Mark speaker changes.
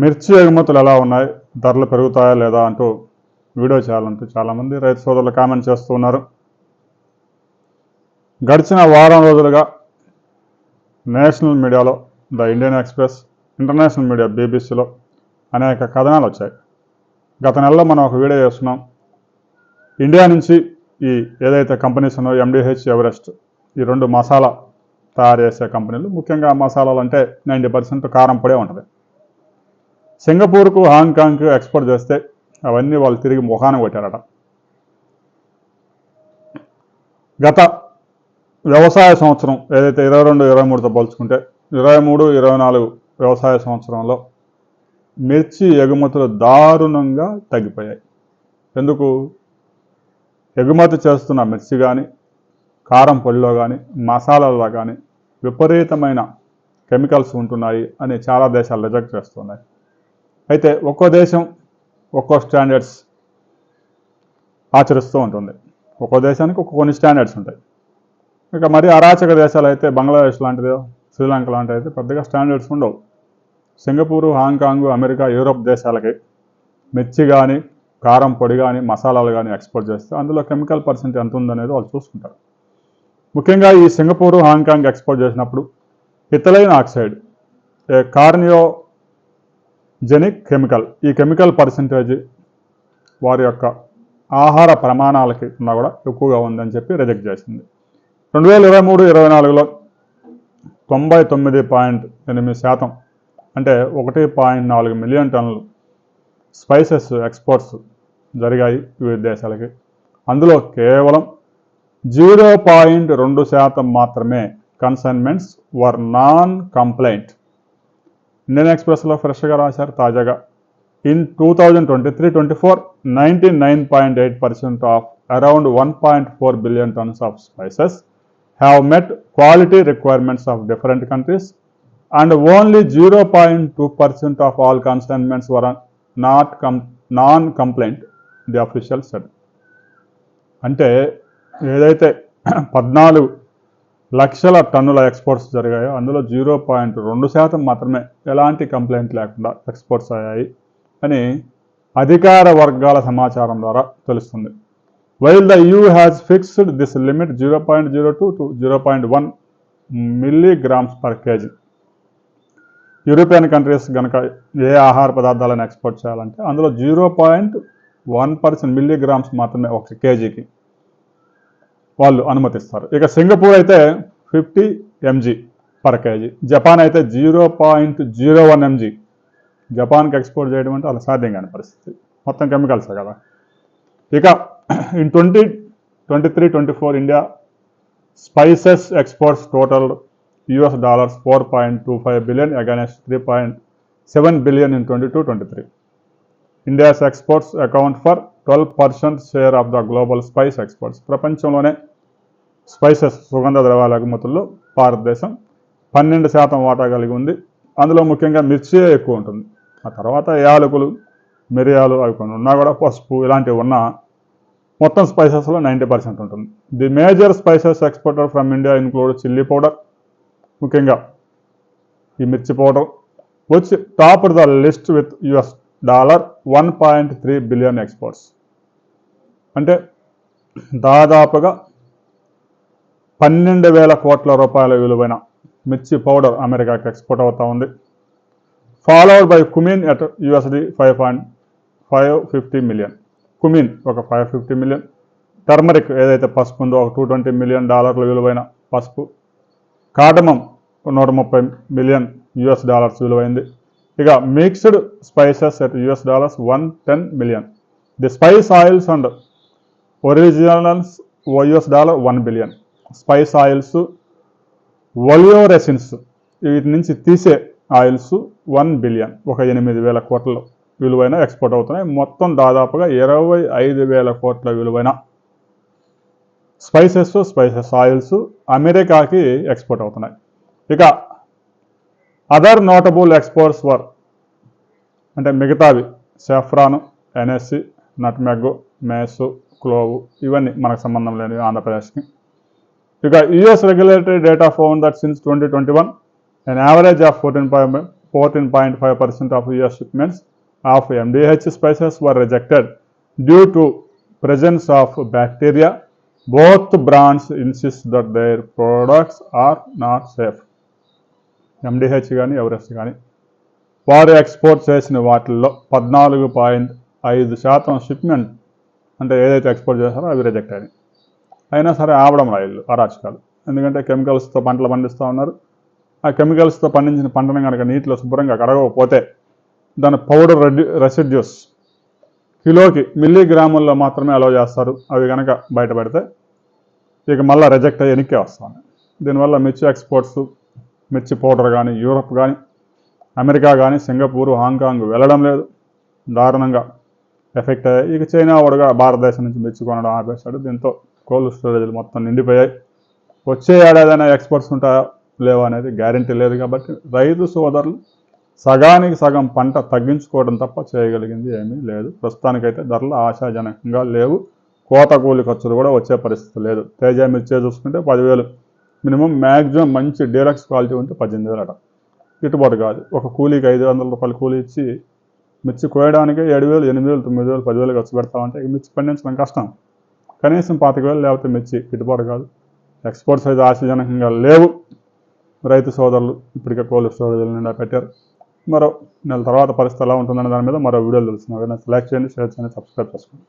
Speaker 1: మిర్చి ఎగుమతులు ఎలా ఉన్నాయి? ధరలు పెరుగుతాయా లేదా అంటూ వీడియో చేయాలంటూ చాలామంది రైతు సోదరులు కామెంట్ చేస్తూ ఉన్నారు. గడిచిన వారం రోజులుగా నేషనల్ మీడియాలో the Indian Express international media బీబీసీలో అనేక కథనాలు వచ్చాయి. గత నెలలో మనం ఒక వీడియో చేస్తున్నాం. ఇండియా నుంచి ఈ ఏదైతే కంపెనీస్ ఉన్నాయో ఎండిహెచ్ ఎవరెస్ట్ ఈ రెండు మసాలా తయారు చేసే కంపెనీలు ముఖ్యంగా మసాలాలు అంటే నైంటీ పర్సెంట్ కారం పొడే ఉంటుంది. సింగపూర్కు హాంకాంగ్కు ఎక్స్పోర్ట్ చేస్తే అవన్నీ వాళ్ళు తిరిగి ముఖాన కొట్టారట. గత వ్యవసాయ సంవత్సరం ఏదైతే ఇరవై రెండు ఇరవై మూడుతో పోల్చుకుంటే ఇరవై మూడు ఇరవై నాలుగు వ్యవసాయ సంవత్సరంలో మిర్చి ఎగుమతులు దారుణంగా తగ్గిపోయాయి. ఎందుకు? ఎగుమతి చేస్తున్న మిర్చి కానీ కారం పొడిలో కానీ మసాలాల్లో కానీ విపరీతమైన కెమికల్స్ ఉంటున్నాయి అని చాలా దేశాలు రిజెక్ట్ చేస్తున్నాయి. అయితే ఒక్కో దేశం ఒక్కో స్టాండర్డ్స్ ఆచరిస్తూ ఉంటుంది. ఒక్కో దేశానికి ఒక్కో కొన్ని స్టాండర్డ్స్ ఉంటాయి. ఇక మరి అరాచక దేశాలు అయితే బంగ్లాదేశ్ లాంటిదో శ్రీలంక లాంటిది అయితే పెద్దగా స్టాండర్డ్స్ ఉండవు. సింగపూరు హాంకాంగ్ అమెరికా యూరోప్ దేశాలకి మిర్చి కానీ కారం పొడి కానీ మసాలాలు కానీ ఎక్స్పోర్ట్ చేస్తే అందులో కెమికల్ పర్సెంట్ ఎంత ఉందనేది వాళ్ళు చూసుకుంటారు. ముఖ్యంగా ఈ సింగపూరు హాంకాంగ్ ఎక్స్పోర్ట్ చేసినప్పుడు ethylene oxide carcinogenic chemical. ఈ కెమికల్ పర్సంటేజ్ వారి యొక్క ఆహార ప్రమాణాలకి ఉన్నా కూడా ఎక్కువగా ఉందని చెప్పి రిజెక్ట్ చేసింది. రెండు వేల ఇరవై మూడు ఇరవై నాలుగులో తొంభై తొమ్మిది పాయింట్ ఎనిమిది శాతం అంటే ఒకటి పాయింట్ నాలుగు మిలియన్ టన్నులు స్పైసెస్ ఎక్స్పోర్ట్స్ జరిగాయి వివిధ దేశాలకి. అందులో కేవలం జీరో పాయింట్ రెండు శాతం మాత్రమే consignments were non compliant. Indian ఎక్స్ప్రెస్లో ఫ్రెష్గా రాశారు తాజాగా. In two thousand twenty three twenty four ninety nine point eight percent of around one point four billion tons of spices have met quality requirements of different countries and only zero point two percent of all consignments were not come non compliant the official set అంటే ఏదైతే పద్నాలుగు లక్షల టన్నుల exports జరిగాయో అందులో zero point రెండు శాతం మాత్రమే ఎలాంటి కంప్లైంట్ లేకుండా ఎక్స్పోర్ట్స్ అయ్యాయి అని అధికార వర్గాల సమాచారం ద్వారా తెలుస్తుంది. While the EU has fixed this limit zero point zero two to zero point one milligrams per kg. European countries కనుక ఏ ఆహార పదార్థాలను ఎక్స్పోర్ట్ చేయాలంటే అందులో zero point one percent milligrams మాత్రమే ఒక కేజీకి. వాళ్ళు అనుమతిస్తారు. ఇక సింగపూర్ అయితే fifty mg per kg. Japan అయితే zero point zero one mg. జపాన్కి export చేయడం అంటే అలా సాధ్యం కాని పరిస్థితి. మొత్తం కెమికల్స్ కదా. ఇక in twenty twenty three twenty four India spices exports total US dollars four point two five billion against three point seven billion in twenty two twenty three. India's exports account for twelve percent share of the global spice exports. ప్రపంచంలోనే spices సుగంధ ద్రవ్యాల ఎగుమతుల్లో భారతదేశం పన్నెండు శాతం వాటా కలిగి ఉంది. అందులో ముఖ్యంగా మిర్చియే ఎక్కువ ఉంటుంది. ఆ తర్వాత యాలకులు మిరియాలు అవి కొన్ని ఉన్నా కూడా పసుపు ఇలాంటివి ఉన్నా మొత్తం స్పైసెస్లో నైంటీ పర్సెంట్ ఉంటుంది. The major spices exporter from India include chilli powder. ముఖ్యంగా ఈ మిర్చి పౌడర్ వచ్చి top the list with US dollar one point three billion exports. అంటే దాదాపుగా పన్నెండు వేల కోట్ల రూపాయల విలువైన మిర్చి పౌడర్ అమెరికాకి ఎక్స్పోర్ట్ అవుతూ ఉంది. Followed by cumin at USD five point five fifty million cumin ఒక ఫైవ్ ఫిఫ్టీ మిలియన్ టర్మరిక్ ఏదైతే పసుపు ఉందో ఒక టూ ట్వంటీ మిలియన్ డాలర్ల విలువైన పసుపు. కాటమం నూట ముప్పై మిలియన్ యుఎస్ డాలర్స్ విలువైంది. ఇక mixed spices at US dollars one ten million the spice oils and originals US dollar one billion spice oils oleoresins వీటి నుంచి తీసే ఆయిల్స్ వన్ బిలియన్ ఒక ఎనిమిది వేల కోట్ల విలువైన ఎక్స్పోర్ట్ అవుతున్నాయి. మొత్తం దాదాపుగా ఇరవై ఐదు వేల కోట్ల విలువైన స్పైసెస్ స్పైసెస్ ఆయిల్స్ అమెరికాకి ఎక్స్పోర్ట్ అవుతున్నాయి. ఇక అదర్ నోటబుల్ ఎక్స్పోర్ట్స్ వర్ అంటే మిగతావి సెఫ్రాను ఎన్ఎస్సి నట్మెగ్ మేసు క్లోవు ఇవన్నీ మనకు సంబంధం లేనివి ఆంధ్రప్రదేశ్కి. ఇక US regulatory data found that since twenty twenty one an average of 14.5 fourteen point five percent of US shipments of MDH spices were rejected due to presence of bacteria. Both brands insist that their products are not safe. MDH కానీ Everest కానీ వారు export చేసిన వాటిల్లో పద్నాలుగు point ఐదు శాతం shipment అంటే ఏదైతే ఎక్స్పోర్ట్ చేస్తారో అవి రిజెక్ట్ అయినాయి. అయినా సరే ఆవడం రాయలు అరాచకాలు. ఎందుకంటే కెమికల్స్తో పంటలు పండిస్తూ ఉన్నారు. ఆ కెమికల్స్తో పండించిన పంటను కనుక నీటిలో శుభ్రంగా కడగకపోతే దాని పౌడర్ రెడ్యూ రెసిడ్యూస్ కిలోకి మిల్లీగ్రాముల్లో మాత్రమే అలో చేస్తారు. అవి కనుక బయటపడితే ఇక మళ్ళీ రిజెక్ట్ అయ్యి వెనక్కే వస్తాను దీనివల్ల మిర్చి ఎక్స్పోర్ట్స్ మిర్చి పౌడర్ కానీ యూరప్ కానీ అమెరికా కానీ సింగపూర్ హాంకాంగ్ వెళ్ళడం లేదు. దారుణంగా ఎఫెక్ట్ అయ్యాయి. ఇక చైనా వాడుగా భారతదేశం నుంచి మిర్చి కొనడం ఆపేశాడు. దీంతో కోల్డ్ స్టోరేజ్లు మొత్తం నిండిపోయాయి. వచ్చే ఏడాదైనా ఎక్స్పోర్ట్స్ ఉంటాయా లేవా అనేది గ్యారంటీ లేదు కాబట్టి రైతు సోదరులు సగానికి సగం పంట తగ్గించుకోవడం తప్ప చేయగలిగింది ఏమీ లేదు. ప్రస్తుతానికైతే ధరలు ఆశాజనకంగా లేవు. కోత కూలి ఖర్చులు కూడా వచ్చే పరిస్థితి లేదు. తేజ మిర్చే చూసుకుంటే పదివేలు మినిమం మ్యాక్సిమం మంచి డీలక్స్ క్వాలిటీ ఉంటే పద్దెనిమిది వేలు అట గిట్టుబాటు కాదు. ఒక కూలీకి ఐదు వందల రూపాయలు కూలీ ఇచ్చి మిర్చి కోయడానికి ఏడు వేలు ఎనిమిది వేలు తొమ్మిది వేలు పదివేలు ఖర్చు పెడతామంటే మిర్చి పండించడం కష్టం. కనీసం పాతిక వేలు లేకపోతే మిర్చి గిట్టుబాటు కాదు. ఎక్స్పోర్ట్స్ అయితే ఆశాజనకంగా లేవు. రైతు సోదరులు ఇప్పటికే కోల్డ్ స్టోరేజ్ నిండా పెట్టారు మరో నెల తర్వాత పరిస్థితి ఎలా ఉంటుందనే దాని మీద మరో వీడియోలు తెలుస్తున్నాయి లైక్ చేయండి షేర్ చేయండి సబ్స్క్రైబ్ చేసుకోండి.